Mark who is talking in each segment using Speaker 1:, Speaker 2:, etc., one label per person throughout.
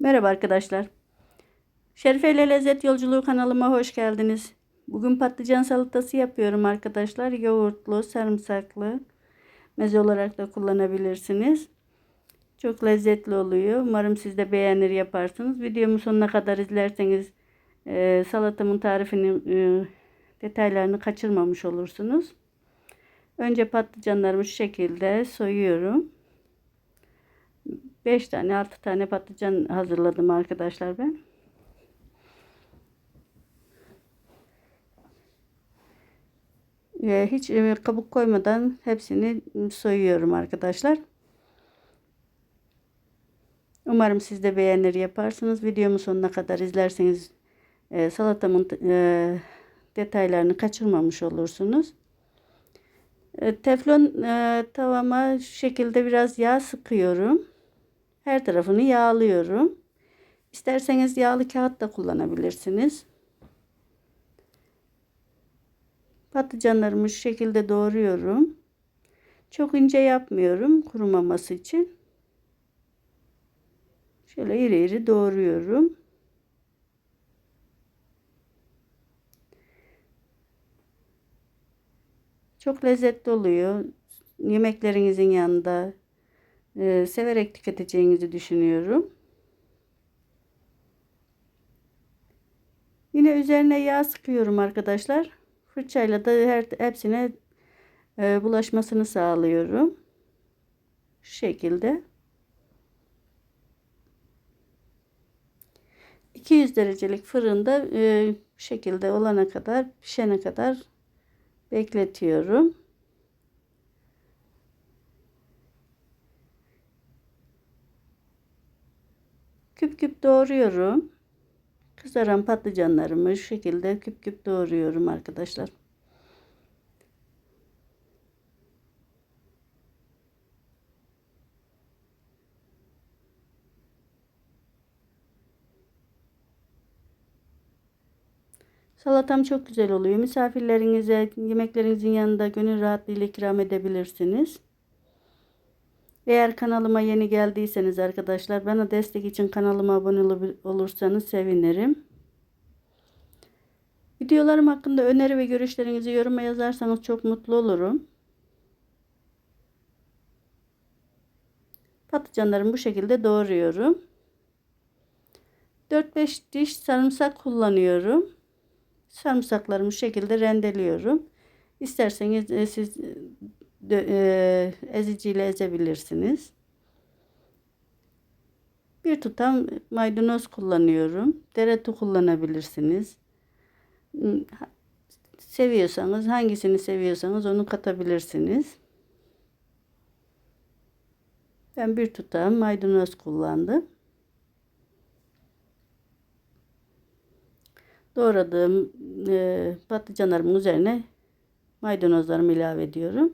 Speaker 1: Merhaba arkadaşlar. Şerife ile Lezzet Yolculuğu kanalıma hoş geldiniz. Bugün patlıcan salatası yapıyorum arkadaşlar. Yoğurtlu, sarımsaklı. Meze olarak da kullanabilirsiniz. Çok lezzetli oluyor. Umarım siz de beğenir yaparsınız. Videomu sonuna kadar izlerseniz e, salatamın tarifinin e, detaylarını kaçırmamış olursunuz. Önce patlıcanlarımı şu şekilde soyuyorum. 5 tane 6 tane patlıcan hazırladım arkadaşlar ben. Ve hiç e, kabuk koymadan hepsini soyuyorum arkadaşlar. Umarım siz de beğenir yaparsınız. Videomu sonuna kadar izlerseniz e, salatamın e, detaylarını kaçırmamış olursunuz. Teflon tavama şu şekilde biraz yağ sıkıyorum. Her tarafını yağlıyorum. İsterseniz yağlı kağıt da kullanabilirsiniz. Patlıcanlarımı şu şekilde doğruyorum. Çok ince yapmıyorum kurumaması için. Şöyle iri iri doğruyorum. Çok lezzetli oluyor. Yemeklerinizin yanında e, severek tüketeceğinizi düşünüyorum. Yine üzerine yağ sıkıyorum arkadaşlar. Fırçayla da her, hepsine e, bulaşmasını sağlıyorum. Şu şekilde. 200 derecelik fırında e, şekilde olana kadar pişene kadar bekletiyorum. Küp küp doğruyorum. Kızaran patlıcanlarımı şu şekilde küp küp doğruyorum arkadaşlar. Salatam çok güzel oluyor. Misafirlerinize, yemeklerinizin yanında gönül rahatlığıyla ikram edebilirsiniz. Eğer kanalıma yeni geldiyseniz arkadaşlar bana destek için kanalıma abone olursanız sevinirim. Videolarım hakkında öneri ve görüşlerinizi yoruma yazarsanız çok mutlu olurum. Patlıcanlarımı bu şekilde doğruyorum. 4-5 diş sarımsak kullanıyorum. Sarımsaklarımı şu şekilde rendeliyorum. İsterseniz e, siz e, eziciyle ezebilirsiniz. Bir tutam maydanoz kullanıyorum. Deretu kullanabilirsiniz. Seviyorsanız hangisini seviyorsanız onu katabilirsiniz. Ben bir tutam maydanoz kullandım. Doğradığım e, patlıcanlarımın üzerine maydanozlarımı ilave ediyorum.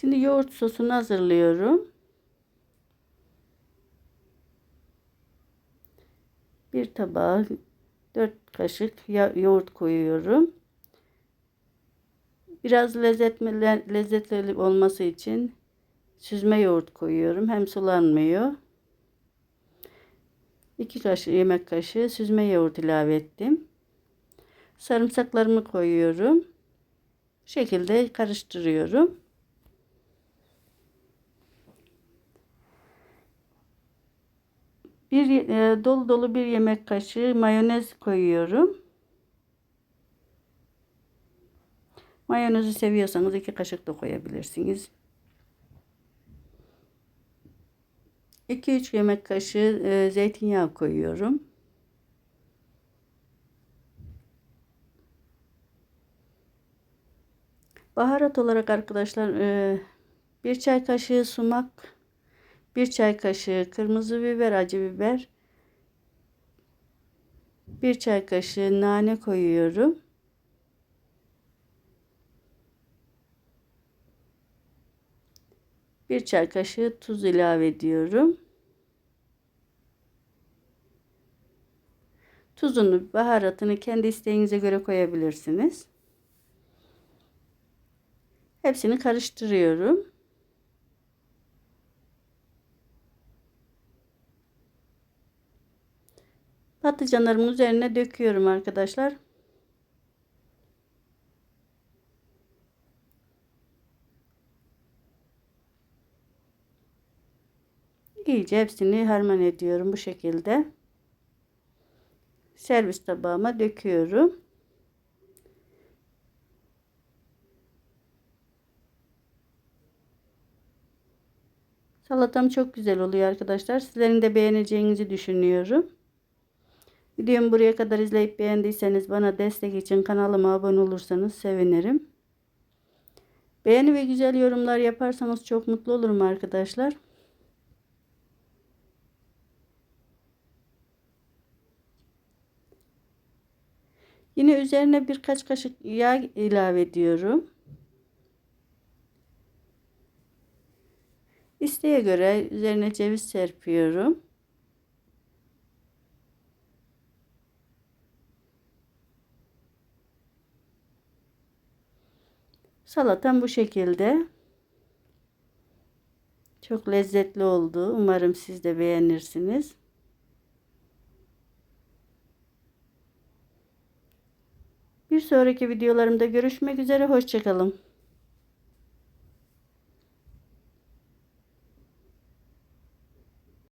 Speaker 1: Şimdi yoğurt sosunu hazırlıyorum. Bir tabağa 4 kaşık yoğurt koyuyorum. Biraz lezzetli, olması için süzme yoğurt koyuyorum. Hem sulanmıyor. 2 kaşık yemek kaşığı süzme yoğurt ilave ettim. Sarımsaklarımı koyuyorum. Bu şekilde karıştırıyorum. Bir e, dolu dolu bir yemek kaşığı mayonez koyuyorum. Mayonezi seviyorsanız iki kaşık da koyabilirsiniz. 2-3 yemek kaşığı e, zeytinyağı koyuyorum. Baharat olarak arkadaşlar e, bir çay kaşığı sumak 1 çay kaşığı kırmızı biber, acı biber, 1 çay kaşığı nane koyuyorum. Bir çay kaşığı tuz ilave ediyorum. Tuzunu, baharatını kendi isteğinize göre koyabilirsiniz. Hepsini karıştırıyorum. Patlıcanlarımın üzerine döküyorum arkadaşlar. İyice hepsini harman ediyorum bu şekilde. Servis tabağıma döküyorum. Salatam çok güzel oluyor arkadaşlar. Sizlerin de beğeneceğinizi düşünüyorum. Videomu buraya kadar izleyip beğendiyseniz bana destek için kanalıma abone olursanız sevinirim. Beğeni ve güzel yorumlar yaparsanız çok mutlu olurum arkadaşlar. Yine üzerine birkaç kaşık yağ ilave ediyorum. İsteğe göre üzerine ceviz serpiyorum. Salatam bu şekilde. Çok lezzetli oldu. Umarım siz de beğenirsiniz. Bir sonraki videolarımda görüşmek üzere. Hoşçakalın.